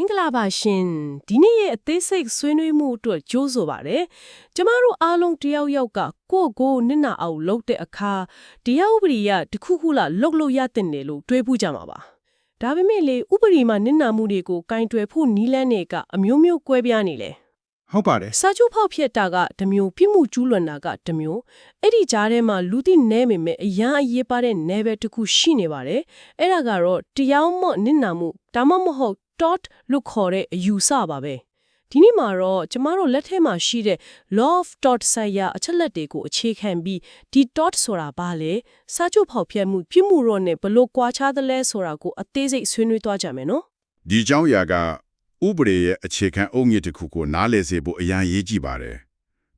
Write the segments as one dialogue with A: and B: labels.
A: မင်္ဂလာပါရှင်ဒီနေ့ရဲ့အသေးစိတ်ဆွေးနွေးမှုအတွက်ကြိုးဆိုပါရစေကျမတို့အားလုံးတယောက်ယောက်ကကိုယ့်ကိုယ်နစ်နာအောင်လုပ်တဲ့အခါတရားဥပဒေရတခုခုလာလုပ်လို့ရတဲ့နယ်လို့တွေးဖို့ကြမှာပါဒါပေမဲ့လေဥပဒေမှာနစ်နာမှုတွေကိုကင်တွယ်ဖို့နီးလန်းတွေကအမျိုးမျိုးကွဲပြားနေလေ
B: ဟုတ်ပါတယ်
A: စာချုပ်ဖောက်ဖြစ်တာကတစ်မျိုးပြစ်မှုကျူးလွန်တာကတစ်မျိုးအဲ့ဒီကြားထဲမှာလူသိနဲမိမဲ့အရန်အရေးပါတဲ့နယ်ပယ်တစ်ခုရှိနေပါတယ်အဲ့ဒါကတော့တရားမနစ်နာမှုဒါမှမဟုတ် dot လို့ခေါ်တဲ့အယူဆပါပဲဒီနေ့မှာတော့ကျမတို့လက်ထက်မှာရှိတဲ့ law of dot ဆိုင်ရာအချက်လက်တွေကိုအခြေခံပြီးဒီ dot ဆိုတာဘာလဲစာချုပ်ဖောက်ဖျက်မှုပြမှုရောနဲ့ဘလို့ကွာခြားသလဲဆိုတာကိုအသေးစိတ်ဆွေးနွေးသွားကြမယ်နော်
B: ဒီအကြောင်းအရာကဥပဒေရဲ့အခြေခံအုတ်မြစ်တစ်ခုကိုနားလည်စေဖို့အရန်ရေးကြည့်ပါတယ်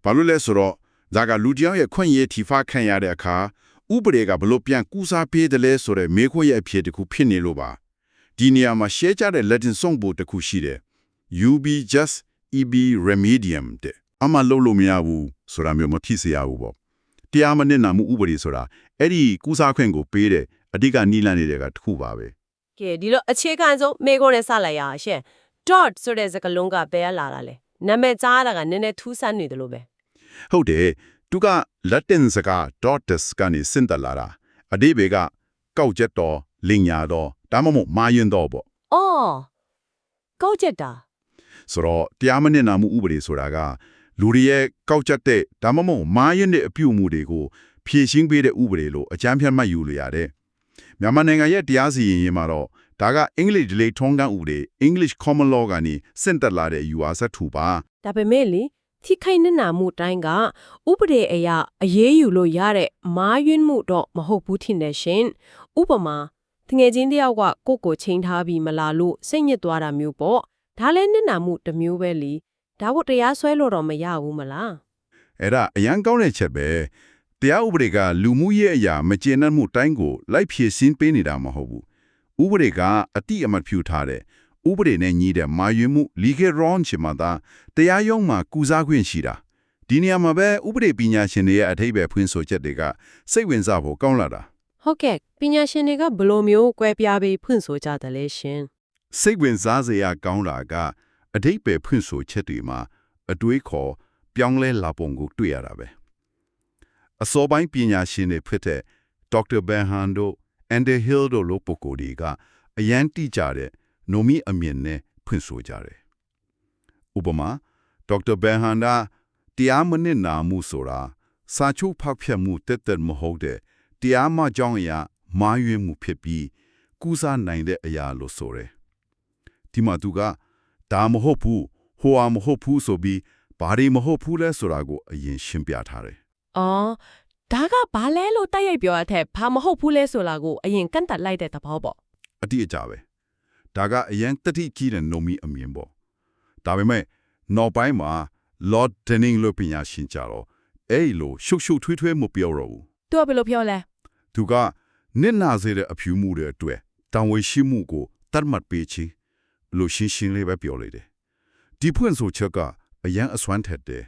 B: ဘာလို့လဲဆိုတော့ဒါကလူတယောက်ရဲ့ခွင့်ရထီဖခံရတဲ့အခါဥပဒေကဘလို့ပြန်ကူစားပေးတယ်လဲဆိုတဲ့မေးခွန်းရဲ့အဖြေတစ်ခုဖြစ်နေလို့ပါ ဒီနေရာမှာရှဲကြတဲ့ Latin ဆုံးဖို့တစ်ခုရှိတယ်။ UB just EB remedium တဲ့အမှလုံးလို့မရဘူးဆိုတာမျိုးမဖြစ်စေရဘူးပေါ့။တရားမနစ်နာမှုဥပဒေဆိုတာအဲ့ဒီကူစားခွင့်ကိုပေးတဲ့အဓိကနီးလန်းနေတဲ့ကတစ်ခုပါပဲ။
C: ကဲဒီတော့အခြေခံဆုံးမေကိုနဲ့စလိုက်ရအောင်ရှင် dot ဆိုတဲ့စကားလုံးကဘယ်ကလာတာလဲနာမည်ကြားရတာကနည်းနည်းထူးဆန်းနေတယ်လို့ပဲ
B: ဟုတ်တယ်သူက Latin စကား dotus ကနေဆင့်တက်လာတာအဓိပ္ပာယ်ကကောက်ချက်တော်လင်ညာတော် ဒါမှမဟုတ်မာရင်တော်ပေါ့
C: အော်ကောက်ချက်တာ
B: ဆိုတော့တရားမနစ်နာမှုဥပဒေဆိုတာကလူတွေရဲ့ကောက်ချက်တဲ့ဒါမှမဟုတ်မာရင်တဲ့အပြုအမူတွေကိုဖြည့်ရှင်းပေးတဲ့ဥပဒေလို့အကြမ်းဖျက်မှတ်ယူလို့ရတယ်မြန်မာနိုင်ငံရဲ့တရားစီရင်ရေးမှာတော့ဒါကအင်္ဂလိပ်ဒလေထုံးကန်းဥပဒေ English Common Law ကနေဆင့်တက်လာတဲ့ UR ထူပါ
A: ဒါပေမဲ့လေထိခိုက်နစ်နာမှုတိုင်းကဥပဒေအရအရေးယူလို့ရတဲ့မာယွင်းမှုတော့မဟုတ်ဘူးထင်တယ်ရှင်ဥပမာ တငယ်ချင်းတယောက်ကကိုယ့်ကိုချိန်ထားပြီးမလာလို့စိတ်ညစ်သွားတာမျိုးပေါ့ဒါလည်းနစ်နာမှုတစ်မျိုးပဲလीဒါကိုတရားစွဲလို့တော့မရဘူးမလား
B: အဲ့ဒါအရန်ကောင်းတဲ့ချက်ပဲတရားဥပဒေကလူမှုရေးအရာမကျေနပ်မှုတိုင်းကိုလိုက်ဖြည့်ဆင်းပေးနေတာမဟုတ်ဘူးဥပဒေကအတိအမှတ်ပြုထားတဲ့ဥပဒေနဲ့ညီတဲ့မာယွင်မှု legal wrong ချင်မှသာတရားရုံးမှာကုစားခွင့်ရှိတာဒီနေရာမှာပဲဥပဒေပညာရှင်တွေရဲ့အထိပ္ပယ်ဖွင့်ဆိုချက်တွေကစိတ်ဝင်စားဖို့ကောင်းလာတာ
A: ဟုတ်ကဲ့ပညာရှင်တွေကဘယ်လိုမျိုးကွဲပြားပြီးဖွင့်ဆိုကြတယ်လဲရှင်
B: စိတ်ဝင်စားစရာကောင်းတာကအထိပ္ပယ်ဖွင့်ဆိုချက်တွေမှာအတွေးခေါ်ပြောင်းလဲလာပုံကိုတွေ့ရတာပဲအစောပိုင်းပညာရှင်တွေဖြစ်တဲ့ဒေါက်တာဘန်ဟန်တို့အန်ဒဟီလ်တို့လိုပုဂ္ဂိုလ်တွေကအရန်တိကြတဲ့နိုမီအမြင်နဲ့ဖွင့်ဆိုကြတယ်ဥပမာဒေါက်တာဘန်ဟန်ကတရားမနစ်နာမှုဆိုတာစာချုပ်ဖောက်ဖျက်မှုတက်တက်မဟုတ်တဲ့ တရားမကြောင်းအရာမာယွင်းမှုဖြစ်ပြီးကူးစားနိုင်တဲ့အရာလို့ဆိုတယ်ဒီမှာသူကဒါမဟုတ်ဘူးဟိုဟာမဟုတ်ဘူးဆိုပြီးဘာတွေမဟုတ်ဘူးလဲဆိုတာကိုအရင်ရှင်းပြထားတယ်
A: အော်ဒါကဘာလဲလို့တိုက်ရိုက်ပြောရတဲ့ဘာမဟုတ်ဘူးလဲဆိုတာကိုအရင်ကန့်တက်လိုက်တဲ့သဘောပေါ့
B: အတိအကျပဲဒါကအရင်တတိကြီးတဲ့နိုမီအမြင်ပေါ့ဒါပေမဲ့နောက်ပိုင်းမှာ Lord Denning လို့ပညာရှင်ကြတော့အဲ့လိုရှုပ်ရှုပ်ထွေးထွေးမပြောတော့ဘူး
A: သူကဘယ်လိုပြောလဲ
B: သူကနစ်နာစေတဲ့အဖြူမှုတွေအတွက်တောင်ဝရှိမှုကိုတတ်မှတ်ပေးချီလို့ရှင်းရှင်းလေးပဲပြောလိုက်တယ်ဒီဖွင့်ဆိုချက်ကအရန်အစွမ်းထက်တယ်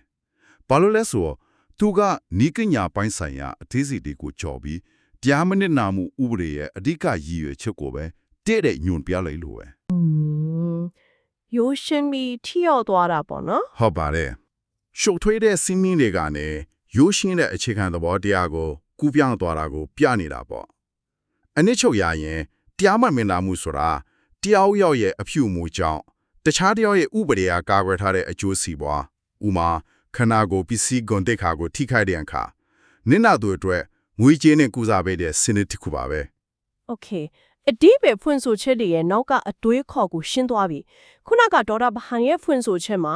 B: ဘာလို့လဲဆိုတော့သူကနီးကညာပိုင်းဆိုင်ရာအသေးစိတ်တွေကိုကြော်ပြီးတရားမနစ်နာမှုဥပဒေရဲ့အဓိကရည်ရွယ်ချက်ကိုပဲတဲ့တဲ့ညွန်ပြလိုက်လို့ပဲ
A: อืมရိုးရှင်းပြီးထိရောက်သွားတာပေါ့နော်
B: ဟုတ်ပါတယ်ရှုပ်ထွေးတဲ့စီးမင်းတွေကနေရိုးရှင်းတဲ့အခြေခံသဘောတရားကို ကူးပြောင်းသွားတာကို ပြနေတာပေါ့အနစ်ချုပ်ရရင်တရားမမင်တာမှုဆိုတာတရားဥရောက်ရဲ့အဖြူမူကြောင့်တခြားတရားရဲ့ဥပဒေအားကာကွယ်ထားတဲ့အကျိုးစီးပွားဥမာခန္ဓာကိုယ်ပစ္စည်းဂုဏ်တိခါကိုထိခိုက်တဲ့အခါနိနာသူအတွက်ငွေကြေးနဲ့ကုစားပေးတဲ့စနစ်တစ်ခုပါပဲ။
A: Okay အတိပဲဖွင့်ဆိုချက်တွေရဲ့နောက်ကအတွေးခေါ်ကိုရှင်းသွားပြီခုနကဒေါက်တာဘဟန်ရဲ့ဖွင့်ဆိုချက်မှာ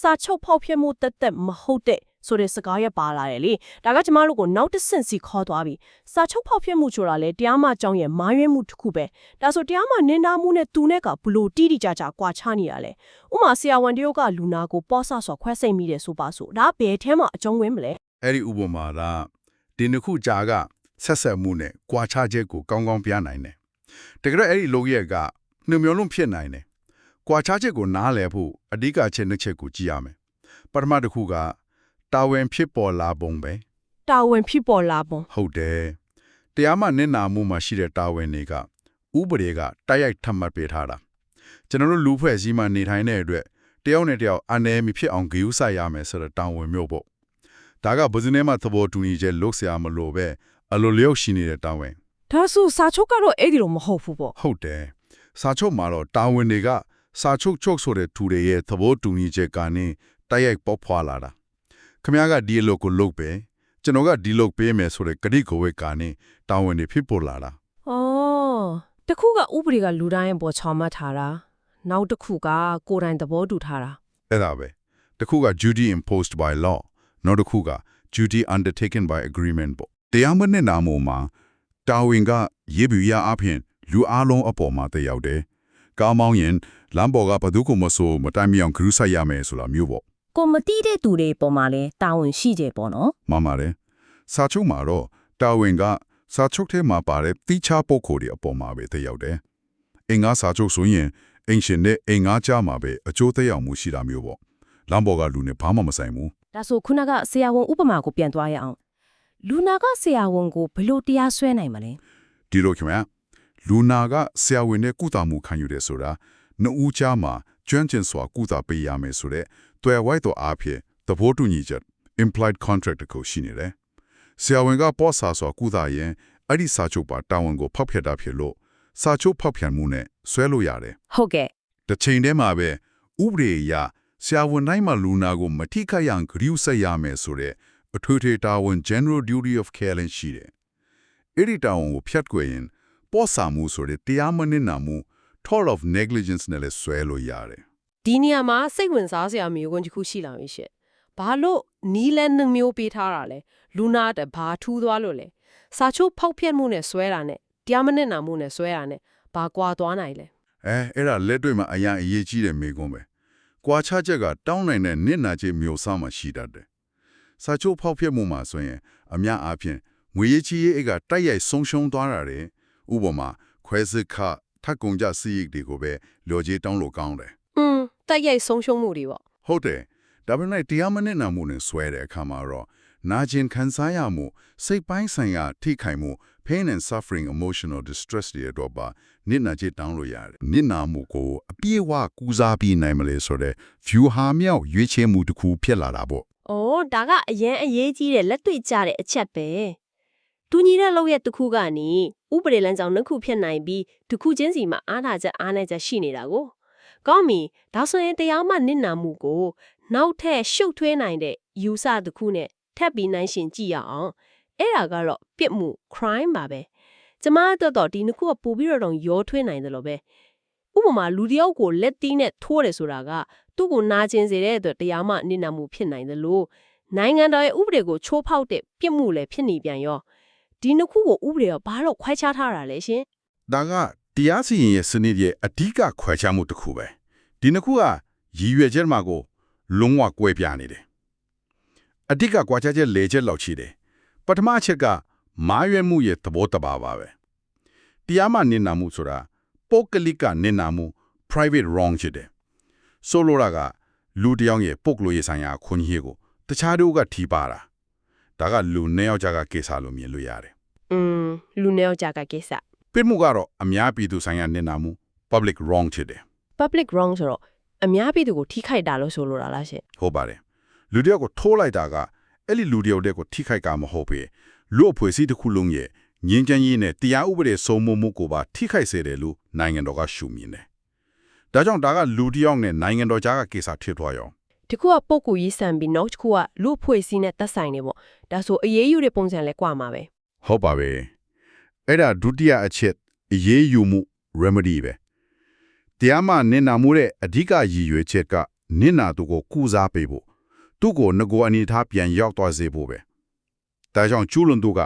A: စာချုပ်ဖောက်ဖျက်မှုတက်တက်မဟုတ်တဲ့ ဆိုတဲ့စကားရပါလာတယ်လေဒါကကျမတို့ကိုနောက်တစ်ဆင့်စီခေါ်သွားပြီစာချုပ်ဖောက်ဖျက်မှုဆိုတာလေတရားမကြောင်းရဲ့မာရွေးမှုတစ်ခုပဲဒါဆိုတရားမနင်းနာမှုနဲ့သူနဲ့ကဘလို့တိတိကျကျကွာခြားနေရလဲဥမာဆရာဝန်တယောက်ကလူနာကိုပေါ့ဆဆော်ခွဲစိတ်မိတယ်ဆိုပါဆိုဒါဘယ်ထဲမှာအကျုံးဝင်မလဲ
B: အဲ့ဒီဥပမာကဒီနှစ်ခုကြာကဆက်ဆက်မှုနဲ့ကြွာချချက်ကိုကောင်းကောင်းပြနိုင်တယ်တကယ်တော့အဲ့ဒီလိုရက်ကနှမျိုးလုံးဖြစ်နိုင်တယ်ကြွာချချက်ကိုနားလည်ဖို့အဓိကချက်နှစ်ချက်ကိုကြည့်ရမယ်ပထမတစ်ခုက တာဝန်ဖြစ်ပေါ်လာပုံပဲ
A: တာဝန်ဖြစ်ပေါ်လာပုံ
B: ဟုတ်တယ်တရားမှနစ်နာမှုမှာရှိတဲ့တာဝန်တွေကဥပဒေကတိုက်ရိုက်ထပ်မှတ်ပေးထားတာကျွန်တော်တို့လူဖွဲ့စည်းမှနေထိုင်တဲ့အတွက်တယောက်နဲ့တယောက်အနယ်မီဖြစ်အောင်ဂရုစိုက်ရမယ်ဆိုတဲ့တာဝန်မျိုးပေါ့ဒါကဘုဇင်းထဲမှာသဘောတူညီချက်လုပ်ဆရာမလို့ပဲအလိုလျောက်ရှိနေတဲ့တာဝန်
A: ဒါဆိုစာချုပ်ကတော့အဲ့ဒီလိုမဟုတ်ဘူးပေါ့
B: ဟုတ်တယ်စာချုပ်မှာတော့တာဝန်တွေကစာချုပ်ချုပ်ဆိုတဲ့သူတွေရဲ့သဘောတူညီချက်ကနေတိုက်ရိုက်ပေါက်ဖွာလာတာ ခမရကဒီလိုကိုလုပ်ပဲကျွန်တော်ကဒီလိုပေးမယ်ဆိုတဲ့ဂရိကိုဝေကနေတာဝန်တွေဖြစ်ပေါ်လာတာ။
A: အော်တခုကဥပဒေကလူတိုင်းရဲ့ပေါ်ချောင်းမထားတာ။နောက်တစ်ခုကကိုယ်တိုင်သဘောတူထားတာ
B: အဲ့ဒါပဲတစ်ခုက duty imposed by law နောက်တစ်ခုက duty undertaken by agreement ပေါ့တရားမနဲ့နာမို့မှာတာဝန်ကရေပြူရအဖြစ်လူအလုံးအပေါ်မှာတည်ရောက်တယ်ကားမောင်းရင်လမ်းပေါ်ကဘယ်သူကမဆိုမတိုင်မီအောင်ဂရုစိုက်ရမယ်ဆိုတာမျိုးပေါ့
D: ကိုမတိတဲ့သူတွေပေါ်မှာလဲတာဝန်ရှိကြပေါ့နော်
B: မှန်ပါတယ်စာချုပ်မှာတော့တာဝန်ကစာချုပ်ထဲမှာပါတဲ့တိချပုဂ္ဂိုလ်တွေအပေါ်မှာပဲတည်ရောက်တယ်အင်္ဂါစာချုပ်ဆိုရင်အင်ရှင်နဲ့အင်္ဂါကြားမှာပဲအကျိုးသက်ရောက်မှုရှိတာမျိုးပေါ့လမ်းပေါ်ကလူနဲ့ဘာမှမဆိုင်ဘူး
D: ဒါဆိုခုနကဆရာဝန်ဥပမာကိုပြန်သွားရအောင်လူနာကဆရာဝန်ကိုဘယ်လို့တရားစွဲနိုင်မလဲ
B: ဒီလိုခင်ဗျာလူနာကဆရာဝန်နဲ့ကုသမှုခံယူတယ်ဆိုတာနှစ်ဦးကြားမှာ ကျွမ်းကျင်စွာကုသပေးရမယ်ဆိုတဲ့တွေ့ဝိုက်တော့အားဖြင့်သဘောတူညီချက် implied contract ကိုရှိနေတယ်ဆရာဝန်ကပေါ်စာစွာကုသရင်အဲ့ဒီစာချုပ်ပါတာဝန်ကိုဖောက်ဖျက်တာဖြစ်လို့စာချုပ်ဖောက်ဖျက်မှုနဲ့ဆွဲလို့ရတယ်
D: ဟုတ်ကဲ့
B: တစ်ချိန်တည်းမှာပဲဥပဒေအရဆရာဝန်တိုင်းမှာလူနာကိုမထိခိုက်ရန်ဂရုစိုက်ရမယ်ဆိုတဲ့အထွေထွေတာဝန် general duty of care လည်းရှိတယ်။အဲ့ဒီတာဝန်ကိုဖျက်ကွယ်ရင်ပေါ်စာမှုဆိုတဲ့တရားမနစ်နာမှု tort of negligence နဲ့လည်းဆွဲလို့ရတယ်။
C: ဒီနေရာမှာစိတ်ဝင်စားစရာမျိုးကွန်းတစ်ခုရှိလာပြီရှင့်။ဘာလို့နီးလဲနှမျိုးပေးထားတာလဲ။လူနာတဲ့ဘာထူးသွားလို့လဲ။စာချုပ်ဖောက်ဖျက်မှုနဲ့ဆွဲတာနဲ့တရားမနစ်နာမှုနဲ့ဆွဲတာနဲ့ဘာကွာသွားနိုင်လဲ။
B: အဲအဲ့ဒါလက်တွေ့မှာအရင်အရေးကြီးတဲ့မေကွန်းပဲ။ကွာခြားချက်ကတောင်းနိုင်တဲ့နစ်နာခြင်းမျိုးစားမှရှိတတ်တယ်။စာချုပ်ဖောက်ဖျက်မှုမှာဆိုရင် အများအားဖြင့်ငွေရေးချီးရေးအိတ်ကတိုက်ရိုက်ဆုံးရှုံးသွားတာတယ်။ဥပမာခွဲစစ်ခ ထက်ကုန်ကြစီးရိတ်တွေကိုပဲလော်ကြီးတောင်းလို့ကောင်းတယ်။
C: อืมတက်ရိုက်ဆုံးရှုံးမှုတွေပေါ့
B: ဟုတ်တယ်ဒါပေမဲ့တရားမနစ်နာမှုနဲ့ဆွဲတဲ့အခါမှာတော့နာကျင်ခံစားရမှုစိတ်ပိုင်းဆိုင်ရာထိခိုက်မှု pain and suffering emotional distress တွေတော့ပါနစ်နာချတောင်းလို့ရတယ်နစ်နာမှုကိုအပြည့်အဝကူစားပြီးနိုင်မလဲဆိုတော့ view ဟာမြောက်ရွေးချယ်မှုတစ်ခုဖြစ်လာတာပေါ့။
D: အော်ဒါကအရင်အရေးကြီးတဲ့လက်တွေ့ကြတဲ့အချက်ပဲ။ တူညီတဲ့လောက်ရဲ့တစ်ခုကနေဥပဒေလမ်းကြောင်းနှစ်ခုဖြစ်နိုင်ပြီးတစ်ခုချင်းစီမှာအားနာချက်အားနည်းချက်ရှိနေတာကို။ကောင်းပြီဒါဆိုရင်တရားမှနစ်နာမှုကို နောက်ထပ်ရှုပ်ထွေးနိုင်တဲ့ယူဆတစ်ခုနဲ့ထပ်ပြီးနိုင်ရှင်ကြည့်ရအောင်။အဲ့ဒါကတော့ပြစ်မှု crime ပါပဲ။ကျမတို့တော့ဒီနှစ်ခုကပို့ပြီးတော့ရောထွေးနိုင်တယ်လို့ပဲ။ဥပမာလူတစ်ယောက်ကိုလက်တီးနဲ့ထိုးတယ်ဆိုတာကသူ့ကိုနာကျင်စေတဲ့အတွက်တရားမှနစ်နာမှုဖြစ်နိုင်တယ်လို့နိုင်ငံတော်ရဲ့ဥပဒေကိုချိုးဖောက်တဲ့ပြစ်မှုလည်းဖြစ်နေပြန်ရော ဒီနှစ်ခုကိုဥပဒေကဘာလို့ခွဲခြားထားတာလဲရှင်
B: ဒါကတရားစီရင်ရဲ့စနစ်ရဲ့အဓိကခွဲခြားမှုတစ်ခုပဲဒီနှစ်ခုကရည်ရွယ်ချက်မှာကိုလုံးဝကွဲပြားနေတယ်အဓိကကွာခြားချက်၄ချက်လောက်ရှိတယ်ပထမအချက်ကမာရွယ်မှုရဲ့သဘောတဘာပါပဲတရားမှနင်နာမှုဆိုတာပုဂ္ဂလိကနင်နာမှု private wrong ဖြစ်တယ်ဆိုလိုတာကလူတစ်ယောက်ရဲ့ပုဂ္ဂလိကဆိုင်ရာအခွင့်အရေးကိုတခြားတို့ကထိပါတာဒါကလူနှစ်ယောက်ကြားကကိစ္စလို့မြင်လို့ရတယ်
C: อืมလူနေယောက်ကြကကိစ္စ
B: ပြစ်မှုကတော့အများပြည်သူဆိုင်ရာနင်နာမှု public wrong ဖြစ်တယ်
C: public wrong ဆိုတော့အများပြည်သူကိုထိခိုက်တာလို့ဆိုလိုတာလားရှင်
B: ဟုတ်ပါတယ်လူတယောက်ကိုထိုးလိုက်တာကအဲ့ဒီလူတယောက်တဲ့ကိုထိခိုက်ကမဟုတ်ပေလူအဖွဲ့အစည်းတစ်ခုလုံးရဲ့ငင်းချမ်းရေးနဲ့တရားဥပဒေစိုးမိုးမှုကိုပါထိခိုက်စေတယ်လို့နိုင်ငံတော်ကရှုမြင်တယ်ဒါကြောင့်ဒါကလူတယောက်နဲ့နိုင်ငံတော်ကြားကကိစ္စဖြစ်သွားရော
C: ဒီခုကပုံကူရေးဆန်ပြီးနောက်တစ်ခုကလူအဖွဲ့အစည်းနဲ့သက်ဆိုင်နေပေါ့ဒါဆိုအရေးယူတဲ့ပုံစံလဲကွာမှာပဲ
B: ဟုတ်ပါပဲအဲ့ဒါဒုတိယအချက်အရေးယူမှု remedy ပဲတရားမှနင်နာမှုတဲ့အဓိကရည်ရွယ်ချက်ကနင်နာသူကိုကုစားပေးဖို့သူ့ကိုငကိုအနေထားပြန်ရောက်သွားစေဖို့ပဲဒါကြောင့်ကျူးလွန်သူက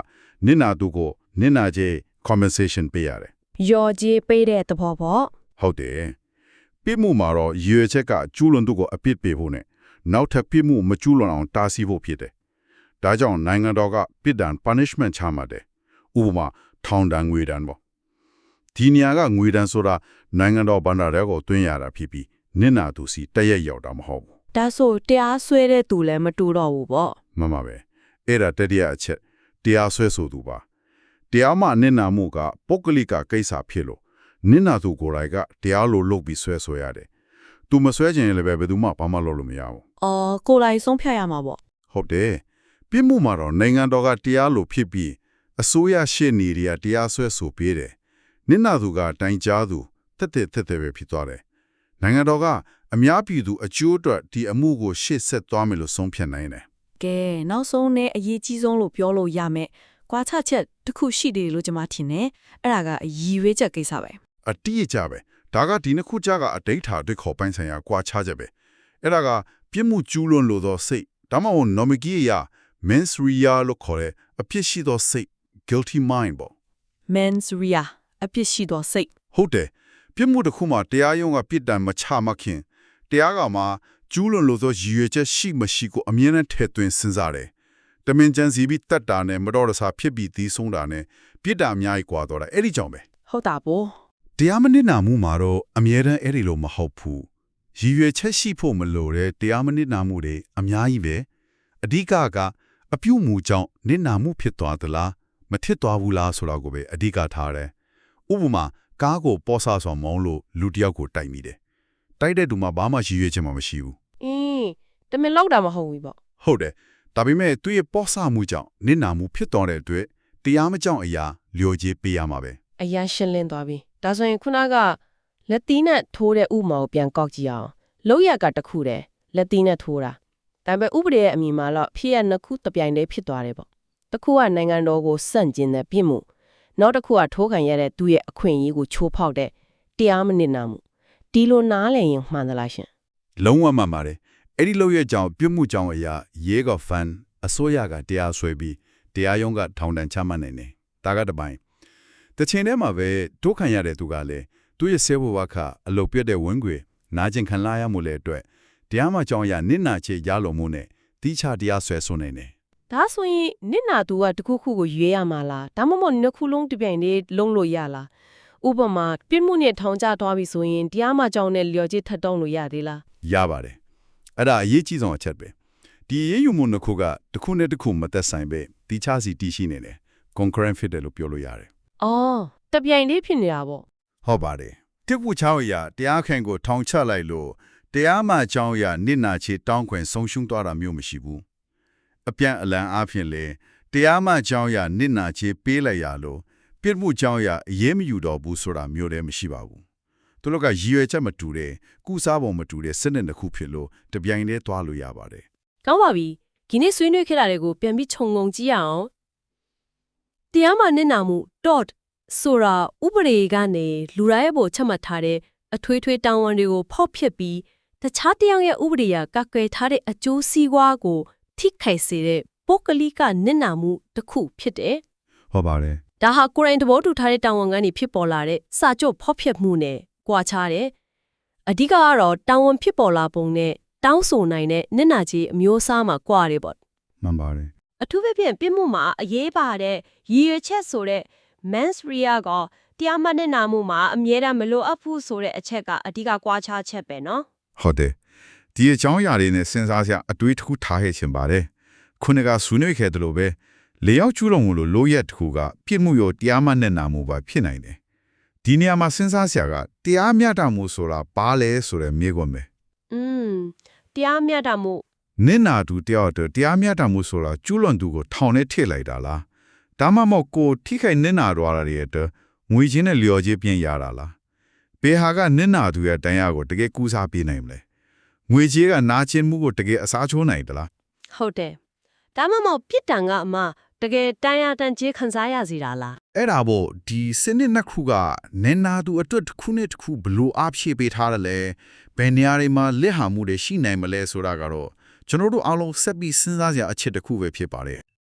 B: နင်နာသူကိုနင်နာချေ compensation ပေးရတယ်
C: ယော်ကြီးပေးတဲ့သဘောပေါ့
B: ဟုတ်တယ်ပြစ်မှုမှာတော့ရည်ရွယ်ချက်ကကျူးလွန်သူကိုအပြစ်ပေးဖို့နဲ့နောက်ထပ်ပြစ်မှုမကျူးလွန်အောင်တားဆီးဖို့ဖြစ်တယ် ဒါကြောင့်နိုင်ငံတော်ကပြစ်ဒဏ် punishment ချမှတ်တယ်ဥပမာထောင်ဒဏ်ငွေဒဏ်ပေါ့ဒီနေရာကငွေဒဏ်ဆိုတာနိုင်ငံတော်ဘဏ္ဍာတွေကိုတွင်းရတာဖြစ်ပြီးနစ်နာသူစီတရက်ရောက်တာမဟုတ်ဘူး
C: ဒါဆိုတရားစွဲတဲ့သူလည်းမတူတော့ဘူးပေါ့
B: မှန်ပါပဲအဲ့ဒါတတိယအချက်တရားဆွဲဆိုသူပါတရားမှနစ်နာမှုကပုဂ္ဂလိကကိစ္စဖြစ်လို့နင့်နာသူကိုယ်တိုင်ကတရားလိုလုပ်ပြီးဆွဲဆွဲရတယ်။ तू မဆွဲချင်ရင်လည်းပဲဘယ်သူမှဘာမှလုပ်လို့မရဘူး
E: အော်ကိုယ်တိုင်ဆုံးဖြတ်ရမှာပေါ့။
B: ဟုတ်တယ်။ ပြစ်မှုမှာတော့နိုင်ငံတော်ကတရားလိုဖြစ်ပြီးအစိုးရရှေ့နေတွေကတရားဆွဲဆိုပေးတယ်။နင့်နာသူကတိုင်ကြားသူတက်တက်တက်တက်ပဲဖြစ်သွားတယ်။နိုင်ငံတော်ကအများပြည်သူအကျိုးအတွက်ဒီအမှုကိုရှေ့ဆက်သွားမယ်လို့ဆုံးဖြတ်နိုင်တယ်
E: ကဲနောက်ဆုံးနဲ့အရေးကြီးဆုံးလို့ပြောလို့ရမယ်ကွာချချက်တစ်ခုရှိတယ်လို့ကျွန်မထင်တယ်အဲ့ဒါကအရည်ရွေးချက်ကိစ္စပဲ။
B: အတိအကျပဲ။ဒါကဒီနှစ်ခုကြားကအတိတ်ထာတွေခေါ်ပိုင်းဆိုင်ရာကွာခြားချက်ပဲ။အဲ့ဒါကပြစ်မှုကျူးလွန်လို့သောစိတ်ဒါမှမဟုတ် nomiki ရ mens ria လို့ခေါ်တဲ့အပြစ်ရှိသောစိတ် guilty mind ပေါ့
E: mens ria အပြစ်ရှိသောစိတ်
B: ဟုတ်တယ်ပြစ်မှုတစ်ခုမှာတရားရုံးကပြစ်ဒဏ်မချမှတ်ခင်တရားကမှကျူးလွန်လို့သောရည်ရွယ်ချက်ရှိမရှိကိုအမြဲတမ်းထည့်သွင်းစဉ်းစားတယ်တမင်ကြံစီပြီးတတ်တာနဲ့မတော်တဆဖြစ်ပြီးသီးဆုံးတာနဲ့ပြစ်တာအများကြီးကွာတော့တာအဲ့ဒီကြောင့်ပဲ
E: ဟုတ်တာပေါ့
B: တရားမနစ်နာမှုမှာတော့အမြဲတမ်းအဲ့ဒီလိုမဟုတ်ဘူးရည်ရွယ်ချက်ရှိဖို့မလိုတဲ့တရားမနစ်နာမှုတွေအများကြီးပဲအဓိကက အပြုတ်မှုကြောင့်နစ်နာမှုဖြစ်သွားသလားမဖြစ်သွားဘူးလားဆိုတာကိုပဲအဓိကထားတယ်ဥပမာကားကိုပေါ်ဆာဆောင်မောင်းလို့လူတစ်ယောက်ကိုတိုက်မိတယ်တိုက်တဲ့သူမှာဘာမှရည်ရွယ်ချက်မှမရှိဘူး
A: အင်းတမင်လောက်တာမဟုတ်ဘူးပေါ့
B: ဟုတ်တယ်ဒါပေမဲ့သူ့ရဲ့ပေါ်ဆာမှုကြောင့်နစ်နာမှုဖြစ်သွားတဲ့အတွက်တရားမကြောင့်အရာလျော်ကြေးပေးရမှာပဲ
A: အရန်ရှင်းလင်းသွားပြီဒါဆိုရင်ခုနကလက်သီးနဲ့ထိုးတဲ့ဥမာကိုပြန်ကောက်ကြည့်အောင်လောက်ရကတစ်ခုတည်းလက်သီးနဲ့ထိုးတာ ဒါပေမဲ့ဥပဒေရဲ့အမြင်မှာတော့ဖြစ်ရနှစ်ခုတစ်ပြိုင်တည်းဖြစ်သွားတယ်ပေါ့တစ်ခုကနိုင်ငံတော်ကိုစန့်ကျင်တဲ့ပြစ်မှုနောက်တစ်ခုကထိုးခံရတဲ့သူ့ရဲ့အခွင့်အရေးကိုချိုးဖောက်တဲ့တရားမနစ်နာမှုဒီလိုနားလည်ရင်မှန်သလားရှင်
B: လုံးဝမှန်ပါတယ်အဲ့ဒီလောက်ရဲ့ကြောင့်ပြစ်မှုကြောင့်အရာရဲကဖန်အစိုးရကတရားဆွဲပြီးတရားရုံးကထောင်ဒဏ်ချမှတ်နိုင်တယ်ဒါကတစ်ပိုင်းတစ်ချိန်တည်းမှာပဲဒုက္ခံရတဲ့သူကလည်းသူ့ရဲ့ဆေးဘဝကအလုပ်ပြတ်တဲ့ဝင်ခွေနာကျင်ခံလာရမှုလည်းအတွက် တရားမှကြောင့်အရာနစ်နာချေရလို့မှုနဲ့တိချတရားဆွဲဆိုနိုင်တယ်
A: ဒါဆိုရင်နစ်နာသူကတစ်ခုခုကိုရွေးရမှာလားဒါမှမဟုတ်နှစ်ခုလုံးတစ်ပြိုင်တည်းလုံးလို့ရလားဥပမာပြစ်မှုနဲ့ထောင်ကျသွားပြီဆိုရင်တရားမှကြောင့်နဲ့လျော်ကြေးထပ်တောင်းလို့ရသေးလား
B: ရပါတယ်အဲ့ဒါအရေးကြီးဆုံးအချက်ပဲဒီအရေးယူမှုနှစ်ခုကတစ်ခုနဲ့တစ်ခုမသက်ဆိုင်ပဲတိချစီတည်ရှိနေတယ် concurrent ဖြစ်တယ်လို့ပြောလို့ရတယ်။
A: အော်တပြိုင်တည်းဖြစ်နေတာပေါ့
B: ဟုတ်ပါတယ်တစ်ခုချောင်းအရာတရားခံကိုထောင်ချလိုက်လို့ တရားမှအကြောင်းအရာနစ်နာချေတောင်းခွင့်ဆုံးရှုံးသွားတာမျိုးမရှိဘူးအပြန်အလန်အားဖြင့်လေတရားမှအကြောင်းအရာနစ်နာချေပေးလိုက်ရလို့ပြစ်မှုအကြောင်းအရာအရေးမယူတော့ဘူးဆိုတာမျိုးလည်းမရှိပါဘူးသူတို့ကရည်ရွယ်ချက်မတူတဲ့ကုစားပုံမတူတဲ့စနစ်တစ်ခုဖြစ်လို့တပြိုင်တည်းသွားလို့ရပါတယ်။
A: ကောင်းပါပြီ။ဒီနေ့ဆွေးနွေးခဲ့တာတွေကိုပြန်ပြီးခြုံငုံကြည့်ရအောင်။တရားမှနစ်နာမှု dot ဆိုတာဥပဒေကနေလူရရဲ့ပေါ်ချက်မှတ်ထားတဲ့အထွေထွေတောင်းဝန်တွေကိုဖောက်ဖျက်ပြီး တခြားတစ်ယောက်ရဲ့ဥပဒေအရကကွယ်ထားတဲ့အကျိုးစီးပွားကိုထိခိုက်စေတဲ့ပုဂ္ဂလိကနစ်နာမှုတစ်ခုဖြစ်တယ်။
B: ဟုတ်ပါတယ်
A: ဒါဟာကိုယ်တိုင်သဘောတူထားတဲ့တာဝန်ကနေဖြစ်ပေါ်လာတဲ့စာချုပ်ဖောက်ဖျက်မှုနဲ့ကြွာချတယ်။အဓိကကတော့တာဝန်ဖြစ်ပေါ်လာပုံနဲ့တောင်းဆိုနိုင်တဲ့နစ်နာကြီးအမျိုးအစားမှာကြွာတယ်ပေါ့
B: မှန်ပါတယ်
F: အထူးသဖြင့်ပြစ်မှုမှာအရေးပါတဲ့ရည်ရွယ်ချက်ဆိုတဲ့ mens rea ကတရားမနစ်နာမှုမှာအမြဲတမ်းမလိုအပ်ဘူးဆိုတဲ့အချက်ကအဓိကကွာခြားချက်ပဲနော်
B: ဟုတ်တယ်ဒီအကြောင်းအရာတွေနဲ့စဉ်းစားစရာအတွေးတစ်ခုထားခဲ့ချင်ပါတယ်ခုနကဆွေးနွေးခဲ့တယ်လို့ပဲလေရောက်ကျူးလွန်မှုလို့လိုရက်တစ်ခုကပြစ်မှုရောတရားမှနဲ့နာမှုပါဖြစ်နိုင်တယ်ဒီနေရာမှာစဉ်းစားစရာကတရားမျှတမှုဆိုတာဘာလဲဆိုတဲ့မြေခွန်းပဲ။
F: อืมတရားမျှတမှု
B: နင့်နာသူတယောက်တည်းတရားမျှတမှုဆိုတာကျူးလွန်သူကိုထောင်ထဲထည့်လိုက်တာလားဒါမှမဟုတ်ကိုယ်ထိခိုက်နင့်နာသွားတာတွေအတွက်ငွေချင်းနဲ့လျော်ကြေးပြင်ရတာလား ဘယ်ဟာကနင့်နာသူရဲ့တန်ရာကိုတကယ်ကူးစားပေးနိုင်မလဲငွေကြေးကနာကျင်မှုကိုတကယ်အစားချိုးနိုင်သလား
F: ဟုတ်တယ်။ဒါမှမဟုတ်ပြစ်ဒဏ်ကအမှတကယ်တန်ရတန်ကြေးခံစားရစီတာလား
B: အဲ့ဒါပေါ့ဒီစနစ်နှစ်ခုကနင်နာသူအတွက်တစ်ခုနဲ့တစ်ခုဘလို့အဖြေပေးထားတယ်လဲဘယ်နေရာတွေမှာလက်ဟာမှုတွေရှိနိုင်မလဲဆိုတာကတော့ကျွန်တော်တို့အားလုံးဆက်ပြီးစဉ်းစားစရာအချက်တစ်ခုပဲဖြစ်ပါတယ်